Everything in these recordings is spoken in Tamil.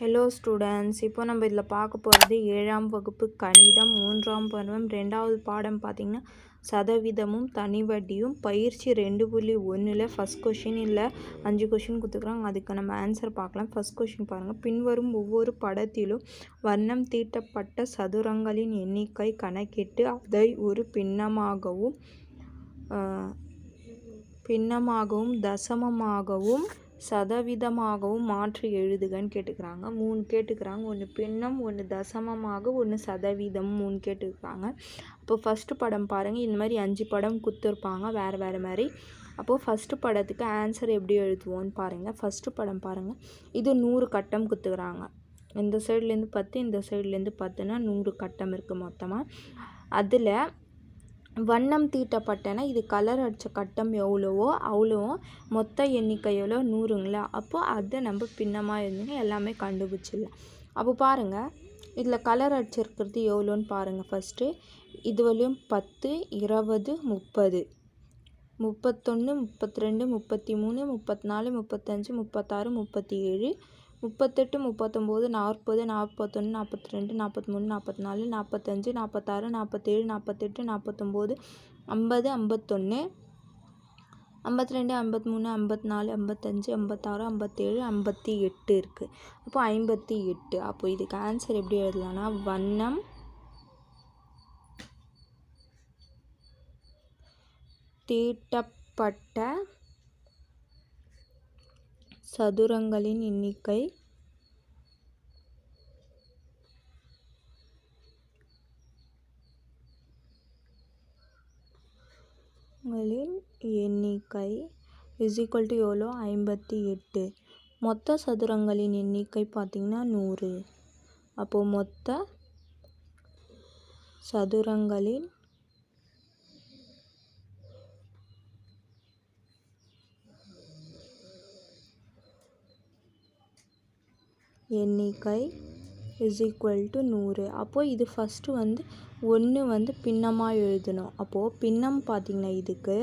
ஹலோ ஸ்டூடெண்ட்ஸ் இப்போ நம்ம இதில் பார்க்க போகிறது ஏழாம் வகுப்பு கணிதம் மூன்றாம் பருவம் ரெண்டாவது பாடம் பார்த்திங்கன்னா சதவீதமும் தனிவட்டியும் பயிற்சி ரெண்டு புள்ளி ஒன்றில் ஃபஸ்ட் கொஷின் இல்லை அஞ்சு கொஷின் கொடுத்துக்குறாங்க அதுக்கு நம்ம ஆன்சர் பார்க்கலாம். ஃபஸ்ட் கொஷின் பாருங்கள் பின்வரும் ஒவ்வொரு படத்திலும் வண்ணம் தீட்டப்பட்ட சதுரங்களின் எண்ணிக்கை கணக்கிட்டு அதை ஒரு பின்னமாகவும் பின்னமாகவும் தசமமாகவும் சதவீதமாகவும் மாற்றி எழுதுகன்னு கேட்டுக்கிறாங்க. மூணு கேட்டுக்கிறாங்க. ஒன்று பின்னம் ஒன்று தசமமாக ஒன்று சதவீதம் மூணு கேட்டுக்கிறாங்க. அப்போ ஃபஸ்ட்டு படம் பாருங்கள் இந்த மாதிரி அஞ்சு படம் கொடுத்துருப்பாங்க. வேறு வேறு மாதிரி. அப்போது ஃபஸ்ட்டு படத்துக்கு ஆன்சர் எப்படி எழுதுவோன்னு பாருங்கள் ஃபஸ்ட்டு படம் பாருங்கள் இது நூறு கட்டம் குத்துக்கிறாங்க இந்த சைட்லேருந்து பத்து இந்த சைட்லேருந்து பத்துனா நூறு கட்டம் இருக்குது மொத்தமாக அதில் வண்ணம் தீட்டப்பட்டன. இது கலர் அடித்த கட்டம் எவ்வளவோ அவ்வளோவோ மொத்த எண்ணிக்கை எவ்வளோ நூறுங்களா? அப்போது அதை நம்ம பின்னமாக இருந்துங்க எல்லாமே கண்டுபிடிச்சிடலாம். அப்போ பாருங்கள் இதில் கலர் அடிச்சிருக்கிறது எவ்வளோன்னு பாருங்கள் ஃபஸ்ட்டு இது வரையும் பத்து இருபது முப்பது. முப்பத்தொன்று முப்பத்தி ரெண்டு முப்பத்தி மூணு முப்பத்தி நாலு முப்பத்தஞ்சு முப்பத்தாறு முப்பத்தி ஏழு முப்பத்தெட்டு முப்பத்தொம்போது நாற்பது நாற்பத்தொன்று நாற்பத்தி ரெண்டு நாற்பத்தி மூணு நாற்பத்தி நாலு நாற்பத்தஞ்சு நாற்பத்தாறு நாற்பத்தேழு நாற்பத்தெட்டு நாற்பத்தொம்போது ஐம்பது ஐம்பத்தொன்று ஐம்பத்தி ரெண்டு ஐம்பத்தி மூணு ஐம்பத்தி நாலு ஐம்பத்தஞ்சு ஐம்பத்தாறு ஐம்பத்தேழு ஐம்பத்தி எட்டு இருக்குது அப்போ ஐம்பத்தி எட்டு அப்போ இதுக்கு ஆன்சர் எப்படி எழுதலாம்னா வண்ணம் தீட்டப்பட்ட சதுரங்களின் எண்ணிக்கை. எண்ணிக்கை இஸ் ஈக்குவல் டு எவ்வளோ ஐம்பத்தி எட்டு. மொத்த சதுரங்களின் எண்ணிக்கை பார்த்திங்கன்னா நூறு. அப்போது மொத்த சதுரங்களின் எண்ணிக்கை இஸ் ஈக்குவல் டு நூறு. அப்போது இது ஃபஸ்ட்டு வந்து ஒன்று வந்து பின்னமாக எழுதணும். அப்போது பின்னம் பார்த்திங்கன்னா இதுக்கு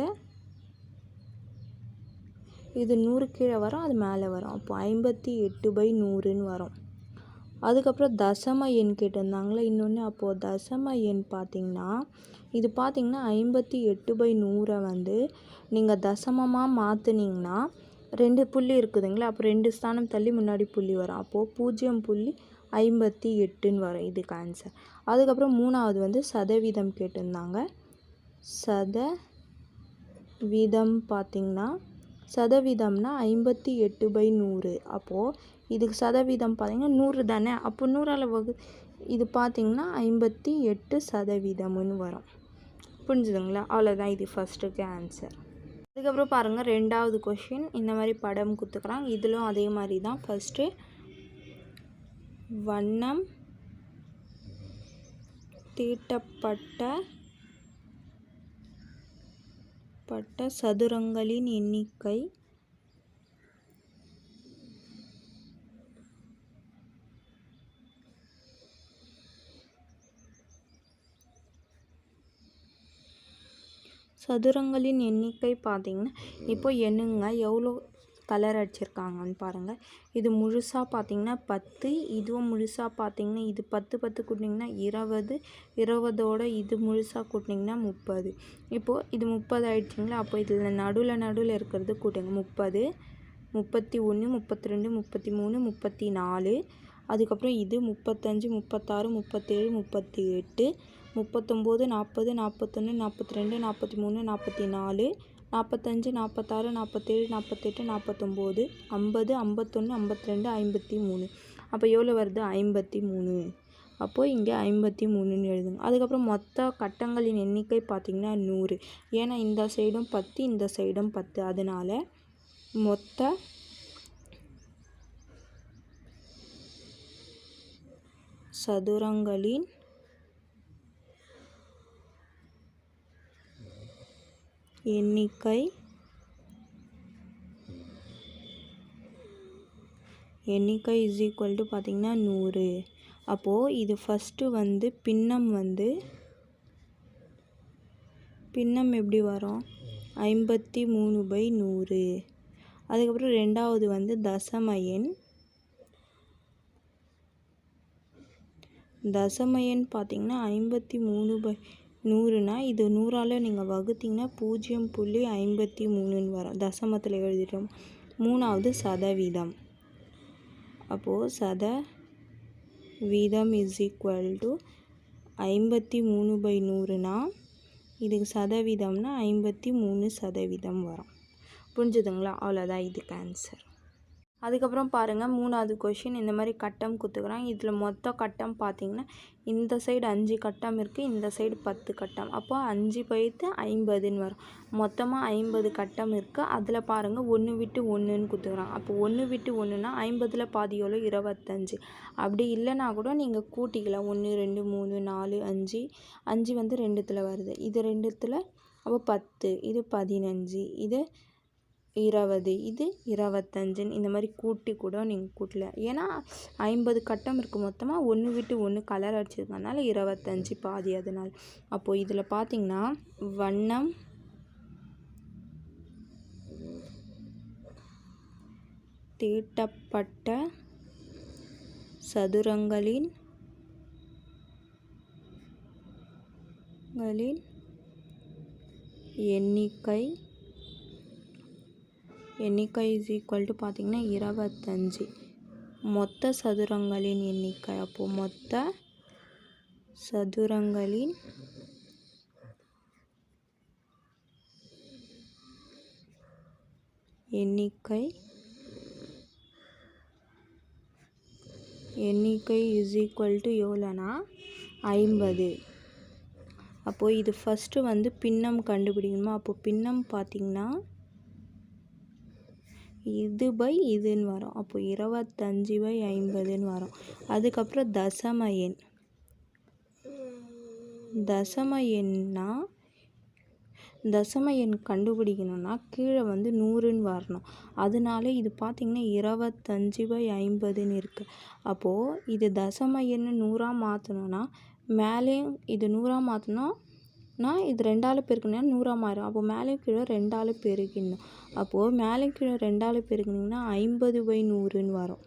இது நூறு கீழே வரும் அது மேலே வரும். அப்போது ஐம்பத்தி எட்டு பை நூறுன்னு வரும். அதுக்கப்புறம் தசம எண் கேட்டிருந்தாங்களே இன்னொன்று அப்போது தசம எண் பார்த்திங்கன்னா இது பார்த்திங்கன்னா ஐம்பத்தி எட்டு பை நூறை வந்து நீங்கள் தசமமாக மாற்றுனீங்கன்னா ரெண்டு புள்ளி இருக்குதுங்களா? அப்போ ரெண்டு ஸ்தானம் தள்ளி முன்னாடி புள்ளி வரும். அப்போது பூஜ்ஜியம் புள்ளி ஐம்பத்தி எட்டுன்னு வரும் இதுக்கு ஆன்சர் அதுக்கப்புறம் மூணாவது வந்து சதவீதம் கேட்டிருந்தாங்க. சத வீதம் பார்த்திங்கன்னா சதவீதம்னா ஐம்பத்தி எட்டு பை நூறு. அப்போது இதுக்கு சதவீதம் பார்த்திங்கன்னா நூறு தானே? அப்போ நூறால் வகு இது பார்த்திங்கன்னா ஐம்பத்தி எட்டு சதவீதம்னு வரும். புரிஞ்சுதுங்களா? அவ்வளோதான் இது ஃபஸ்ட்டுக்கு ஆன்சர் அதுக்கப்புறம் பாருங்கள் ரெண்டாவது கொஷின் இந்த மாதிரி படம் கொடுத்துக்கிறாங்க இதிலும் அதே மாதிரி தான். ஃபஸ்ட்டு வண்ணம் தீட்டப்பட்ட பட்ட சதுரங்களின் எண்ணிக்கை சதுரங்களின் எண்ணிக்கை பார்த்திங்கன்னா இப்போ எண்ணுங்க எவ்வளோ கலர் அடிச்சிருக்காங்கன்னு பாருங்கள் இது முழுசாக பார்த்தீங்கன்னா பத்து இதுவும் முழுசாக பார்த்தீங்கன்னா இது பத்து பத்து கூட்டிங்கன்னா இருபது இருபதோட இது முழுசாக கூட்டிங்கன்னா முப்பது. இப்போது இது முப்பது ஆயிடுச்சிங்களா? அப்போ இதில் நடுவில் நடுவில் இருக்கிறது கூட்டுங்க. முப்பது முப்பத்தி ஒன்று முப்பத்தி ரெண்டு முப்பத்தி மூணு முப்பத்தி நாலு அதுக்கப்புறம் இது முப்பத்தஞ்சு முப்பத்தாறு முப்பத்தேழு முப்பத்தி எட்டு முப்பத்தொம்போது நாற்பது நாற்பத்தொன்று நாற்பத்தி ரெண்டு நாற்பத்தி மூணு நாற்பத்தி நாலு நாற்பத்தஞ்சு நாற்பத்தாறு நாற்பத்தேழு நாற்பத்தெட்டு நாற்பத்தொம்போது ஐம்பது ஐம்பத்தொன்று ஐம்பத்தி ரெண்டு ஐம்பத்தி மூணு அப்போ எவ்வளோ வருது? ஐம்பத்தி மூணு அப்போது இங்கே ஐம்பத்தி மூணுன்னு எழுதுங்க. அதுக்கப்புறம் மொத்த கட்டங்களின் எண்ணிக்கை பார்த்திங்கன்னா நூறு. ஏன்னா இந்த சைடும் பத்து இந்த சைடும் பத்து. அதனால் மொத்த சதுரங்களின் எண்ணிக்கை. எண்ணிக்கை இஸ் ஈக்குவல் டு பார்த்திங்கன்னா நூறு. அப்போது இது ஃபஸ்ட்டு வந்து பின்னம் வந்து பின்னம் எப்படி வரும்? ஐம்பத்தி மூணு பை நூறு. அதுக்கப்புறம் ரெண்டாவது வந்து தசம எண் தசம எண் பார்த்தீங்கன்னா ஐம்பத்தி மூணு பை நூறுனா இது நூறால் நீங்கள் வகுத்தீங்கன்னா பூஜ்ஜியம் புள்ளி ஐம்பத்தி மூணுன்னு வரும். தசமத்தில் எழுதிட்டோம். மூணாவது சதவீதம். அப்போது சத வீதம் இஸ் ஈக்குவல் டு ஐம்பத்தி மூணு பை நூறுனா இதுக்கு சதவீதம்னா ஐம்பத்தி மூணு சதவீதம் வரும். புரிஞ்சுதுங்களா? அவ்வளோதான் இதுக்கு ஆன்சர் அதுக்கப்புறம் பாருங்கள் மூணாவது கொஷின் இந்த மாதிரி கட்டம் குத்துக்கிறாங்க இதில் மொத்த கட்டம் பார்த்தீங்கன்னா இந்த சைடு அஞ்சு கட்டம் இருக்குது இந்த சைடு பத்து கட்டம். அப்போ அஞ்சு பயிர்த்து ஐம்பதுன்னு வரும். மொத்தமாக ஐம்பது கட்டம் இருக்குது அதில் பாருங்கள் ஒன்று விட்டு ஒன்றுன்னு குத்துக்கிறாங்க அப்போ ஒன்று விட்டு ஒன்றுனா ஐம்பதில் பாதி எவ்வளோ இருபத்தஞ்சி. அப்படி இல்லைனா கூட நீங்கள் கூட்டிக்கலாம் ஒன்று ரெண்டு மூணு நாலு அஞ்சு. அஞ்சு வந்து ரெண்டுத்தில் வருது. இது ரெண்டுத்தில் அப்போ பத்து. இது பதினஞ்சு. இது இருபது இது இருபத்தஞ்சுன்னு இந்த மாதிரி கூட்டி கூட நீங்கள் கூட்டலாம் ஏன்னா ஐம்பது கட்டம் இருக்குது மொத்தமாக ஒன்று விட்டு ஒன்று கலர் அடிச்சிருக்கனால இருபத்தஞ்சி பாதி அதனால். அப்போது இதில் பார்த்தீங்கன்னா வண்ணம் தீட்டப்பட்ட சதுரங்களின் எண்ணிக்கை எண்ணிக்கை இஸ் ஈக்குவல் டு பார்த்திங்கன்னா இருபத்தஞ்சி. மொத்த சதுரங்களின் எண்ணிக்கை. அப்போது மொத்த சதுரங்களின் எண்ணிக்கை எண்ணிக்கை இஸ் ஈக்குவல் டு எவ்வளோனா ஐம்பது. அப்போது இது ஃபஸ்ட்டு வந்து பின்னம் கண்டுபிடிக்கணுமா? அப்போது பின்னம் பார்த்திங்கன்னா இது பை இதுன்னு வரும். அப்போ இருபத்தஞ்சி பை ஐம்பதுன்னு வரும். அதுக்கப்புறம் தசம எண். தசம எண்ணா தசம எண் கண்டுபிடிக்கணும்னா கீழே வந்து நூறுன்னு வரணும். அதனால இது பார்த்திங்கன்னா இருபத்தஞ்சி பை ஐம்பதுன்னு இருக்குது அப்போது இது தசம எண்ணு நூறாக மாற்றணுன்னா மேலேயும் இது நூறாக மாற்றணும் நான் இது ரெண்டால் பெருக்கணும்னா நூறாக மாறும். அப்போது மேலே கீழே ரெண்டால் பெருக்கிடணும் அப்போது மேலே கீழே ரெண்டால் பெருக்கினீங்கன்னா ஐம்பது பை நூறுன்னு வரும்.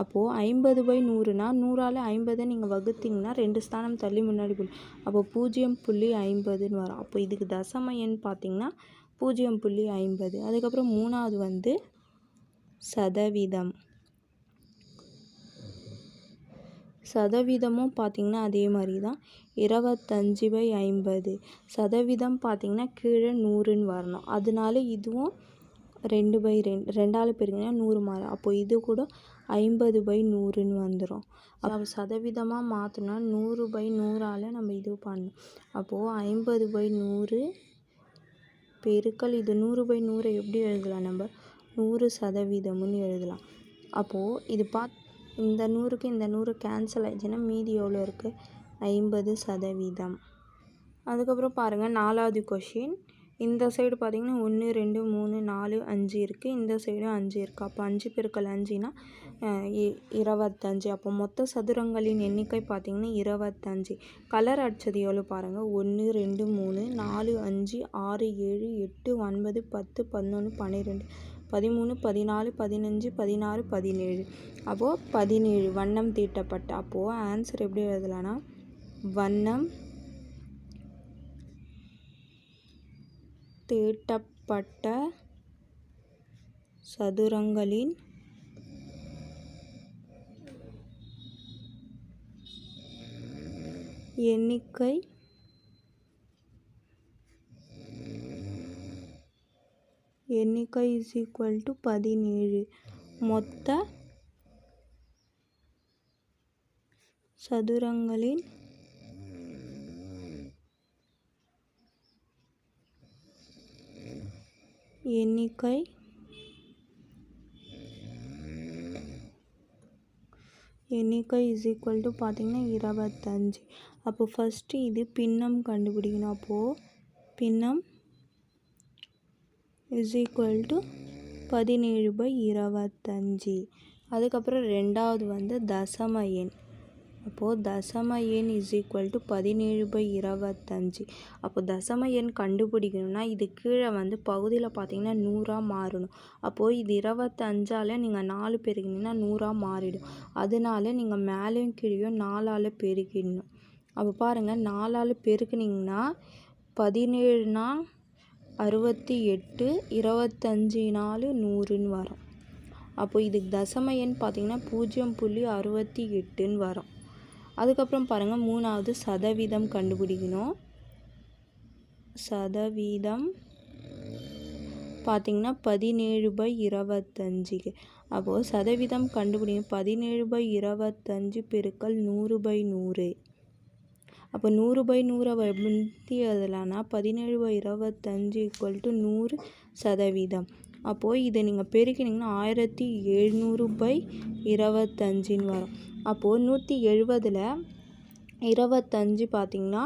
அப்போது ஐம்பது பை நூறுனா நூறால் ஐம்பதை நீங்கள் வகுத்தீங்கன்னா ரெண்டு ஸ்தானம் தள்ளி முன்னாடி போய் அப்போ பூஜ்ஜியம் புள்ளி ஐம்பதுன்னு வரும். அப்போ இதுக்கு தசம எண் பார்த்திங்கன்னா பூஜ்ஜியம் புள்ளி ஐம்பது. அதுக்கப்புறம் மூணாவது வந்து சதவீதம். சதவீதமும் பார்த்திங்கன்னா அதே மாதிரி தான். இருபத்தஞ்சி பை ஐம்பது சதவீதம் பார்த்திங்கன்னா கீழே நூறுன்னு வரணும். அதனால இதுவும் ரெண்டு பை ரெண்டு ரெண்டால் பெருக்கினா நூறு மாறும். அப்போ இது கூட ஐம்பது பை நூறுன்னு வந்துடும் அப்போ சதவீதமாக மாற்றினா நூறு பை நூறால் நம்ம இது பண்ணணும். அப்போது ஐம்பது பை நூறு பெருக்கல் இது நூறு பை நூறை எப்படி எழுதலாம் நம்ம? நூறு சதவீதம்னு எழுதலாம். அப்போது இது பாத் இந்த நூறுக்கு இந்த நூறு கேன்சல் ஆயிடுச்சுன்னா மீதி எவ்வளோ இருக்குது ஐம்பது சதவீதம். அதுக்கப்புறம் பாருங்கள் நாலாவது கொஷின் இந்த சைடு பார்த்திங்கன்னா ஒன்று ரெண்டு மூணு நாலு அஞ்சு இருக்குது இந்த சைடும் அஞ்சு இருக்குது அப்போ அஞ்சு பெருக்கள் அஞ்சுனா இருபத்தஞ்சி. அப்போ மொத்த சதுரங்களின் எண்ணிக்கை பார்த்திங்கன்னா இருபத்தஞ்சி. கலர் அடித்தது எவ்வளோ பாருங்கள் ஒன்று ரெண்டு மூணு நாலு அஞ்சு ஆறு ஏழு எட்டு ஒன்பது பத்து பதினொன்று பன்னிரெண்டு. பதிமூணு பதினாலு பதினஞ்சு பதினாறு பதினேழு. அப்போது பதினேழு வண்ணம் தீட்டப்பட்ட அப்போது ஆன்சர் எப்படி எழுதலான்னா வண்ணம் தீட்டப்பட்ட சதுரங்களின் எண்ணிக்கை எண்ணிக்கை இஸ் ஈக்குவல் டு பதினேழு. மொத்த சதுரங்களின் எண்ணிக்கை? எண்ணிக்கை இஸ் ஈக்குவல் டு பார்த்திங்கன்னா இருபத்தஞ்சி. அப்போ ஃபஸ்ட்டு இது பின்னம் கண்டுபிடிக்கணும். அப்போது பின்னம் இஸ் ஈக்குவல் டு பதினேழு பை இருபத்தஞ்சி. அதுக்கப்புறம் ரெண்டாவது வந்து தசம எண். அப்போது தசம எண் இஸ் ஈக்குவல் டு பதினேழு பை இருபத்தஞ்சி. அப்போ தசம எண் கண்டுபிடிக்கணும்னா இது கீழே வந்து பகுதியில் பார்த்தீங்கன்னா நூறாக மாறணும். அப்போது இது இருபத்தஞ்சால் நீங்கள் நாலு பெருக்கினீங்கன்னா நூறாக மாறிடும். அதனால நீங்கள் மேலேயும் கீழேயும் நாலால் பெருக்கிடணும் அப்போ பாருங்கள் நாலால் பெருக்குனிங்கன்னா பதினேழுனா அறுபத்தி எட்டு இருபத்தஞ்சி நாலு நூறுன்னு வரும். அப்போ இதுக்கு தசம எண் பார்த்திங்கன்னா பூஜ்ஜியம் புள்ளி அறுபத்தி எட்டுன்னு வரும். அதுக்கப்புறம் பாருங்கள் மூணாவது சதவீதம் கண்டுபிடிக்கணும். சதவீதம் பார்த்திங்கன்னா பதினேழு பை இருபத்தஞ்சிக்கு. அப்போது சதவீதம் கண்டுபிடிக்கணும். பதினேழு பை இருபத்தஞ்சி பெருக்கல் நூறு பை நூறு. அப்போ நூறு பை நூறை எப்படி எழுதலாம்னா பதினேழு பை இருபத்தஞ்சி ஈக்குவல் டு நூறு சதவீதம். அப்போது இதை நீங்கள் பெருக்கினீங்கன்னா ஆயிரத்தி எழுநூறு பை இருபத்தஞ்சின்னு வரும். அப்போது நூற்றி எழுபதில் இருபத்தஞ்சு பார்த்திங்கன்னா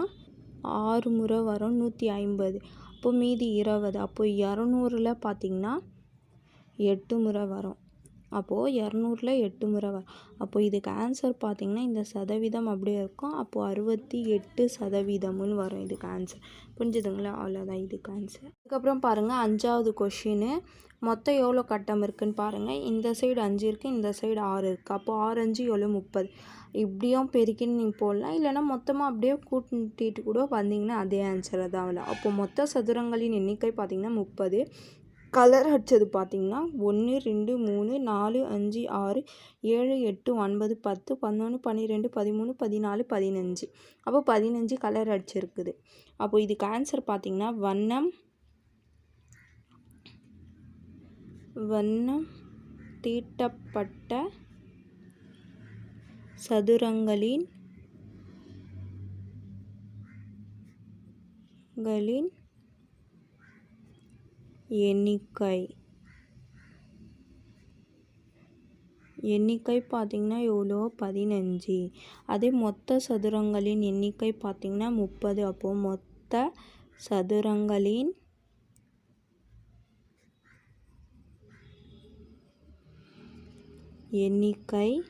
ஆறு முறை வரும் நூற்றி ஐம்பது அப்போது மீதி இருபது அப்போது இரநூறுல பார்த்திங்கன்னா எட்டு முறை வரும். அப்போது இரநூறுல எட்டு முறை வரும். அப்போது இதுக்கு ஆன்சர் பார்த்திங்கன்னா இந்த சதவீதம் அப்படியே இருக்கும். அப்போது அறுபத்தி எட்டு சதவீதம்னு வரும் இதுக்கு ஆன்சர் புரிஞ்சுதுங்களா? அவ்வளோதான் இதுக்கு ஆன்சர் அதுக்கப்புறம் பாருங்கள் அஞ்சாவது கொஷின்னு மொத்தம் எவ்வளோ கட்டம் இருக்குதுன்னு பாருங்கள் இந்த சைடு அஞ்சு இருக்குது இந்த சைடு ஆறு இருக்குது அப்போது ஆறு அஞ்சு எவ்வளோ முப்பது. இப்படியும் பெருக்கின்னு நீங்கள் போடலாம். இல்லைனா மொத்தமாக அப்படியே கூட்டிட்டு கூட வந்தீங்கன்னா அதே ஆன்சரை தான் அவ்வளோ அப்போ மொத்த சதுரங்களின் எண்ணிக்கை பார்த்திங்கன்னா முப்பது. கலர் அடித்தது பார்த்திங்கன்னா ஒன்று ரெண்டு மூணு நாலு அஞ்சு ஆறு ஏழு எட்டு ஒன்பது பத்து பதினொன்று பன்னிரெண்டு பதிமூணு பதினாலு பதினஞ்சு. அப்போ பதினஞ்சு கலர் அடிச்சிருக்குது. அப்போது இதுக்கு ஆன்சர் பார்த்திங்கன்னா வண்ணம் வண்ணம் தீட்டப்பட்ட சதுரங்களின் களின் எண்ணிக்கை. எண்ணிக்கை பார்த்திங்கன்னா எவ்வளோ? பதினஞ்சு. அதே மொத்த சதுரங்களின் எண்ணிக்கை பார்த்திங்கன்னா முப்பது. அப்போது மொத்த சதுரங்களின் எண்ணிக்கை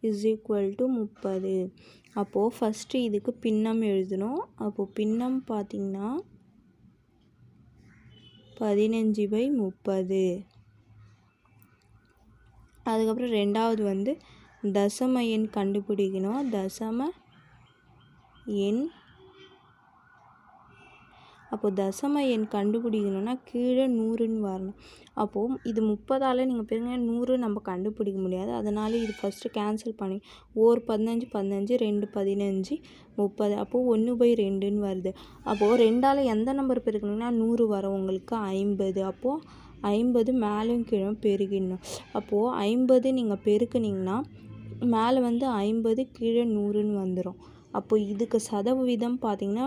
இஸ் ஈக்குவல் டு முப்பது. அப்போது ஃபஸ்ட்டு இதுக்கு பின்னம் எழுதணும். அப்போது பின்னம் பார்த்திங்கன்னா பதினஞ்சு பை முப்பது. அதுக்கப்புறம் ரெண்டாவது வந்து தசம எண் கண்டுபிடிக்கணும். தசம எண் அப்போது தசம எண் கண்டுபிடிக்கணும்னா கீழே நூறுன்னு வரணும். அப்போது இது முப்பதால் நீங்கள் பெருங்க நூறு நம்ம கண்டுபிடிக்க முடியாது. அதனால் இது ஃபஸ்ட்டு கேன்சல் பண்ணி ஓர் பதினஞ்சு பதினஞ்சு ரெண்டு பதினஞ்சு முப்பது அப்போது ஒன்று பை ரெண்டுன்னு வருது. அப்போது ரெண்டால் எந்த நம்பர் பெருக்கணும்னா நூறு வரும். உங்களுக்கு ஐம்பது அப்போது ஐம்பது மேலும் கீழே பெருகிடணும். அப்போது ஐம்பது நீங்கள் பெருக்குனிங்கன்னா மேலே வந்து ஐம்பது கீழே நூறுன்னு வந்துடும் அப்போது இதுக்கு சதவீதம் பார்த்திங்கன்னா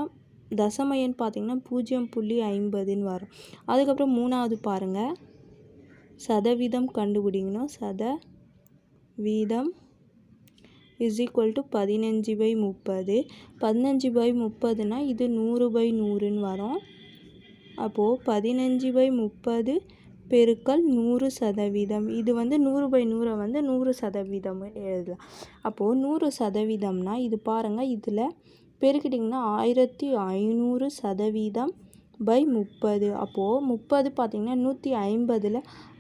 தசமையன் பார்த்திங்கன்னா பூஜ்ஜியம் புள்ளி ஐம்பதுன்னு வரும். அதுக்கப்புறம் மூணாவது பாருங்கள் சதவீதம் கண்டுபிடிக்கணும் சத வீதம் இஸ் ஈக்குவல் டு பதினஞ்சு பை முப்பது. பதினஞ்சு பை முப்பதுனா இது நூறு பை நூறுன்னு வரும். அப்போது பதினஞ்சு பை முப்பது பெருக்கல் நூறு சதவீதம். இது வந்து நூறு பை நூறை வந்து நூறு சதவீதம் எழுதலாம். அப்போது நூறு சதவீதம்னா இது பாருங்கள் இதில் பெருக்கிட்டிங்கன்னா ஆயிரத்தி ஐநூறு சதவீதம் பை முப்பது. அப்போது முப்பது பார்த்திங்கன்னா நூற்றி ஐம்பதில்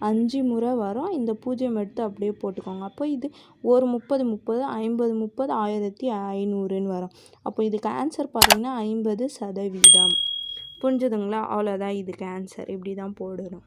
அஞ்சு முறை வரும். இந்த பூஜ்ஜியம் எடுத்து அப்படியே போட்டுக்கோங்க. அப்போ இது ஒரு முப்பது முப்பது ஐம்பது முப்பது ஆயிரத்தி ஐநூறுன்னு வரும். அப்போ இதுக்கு ஆன்சர் பார்த்திங்கன்னா ஐம்பது சதவீதம். புரிஞ்சுதுங்களா? அவ்வளோதான் இதுக்கு ஆன்சர் இப்படி தான் போடணும்.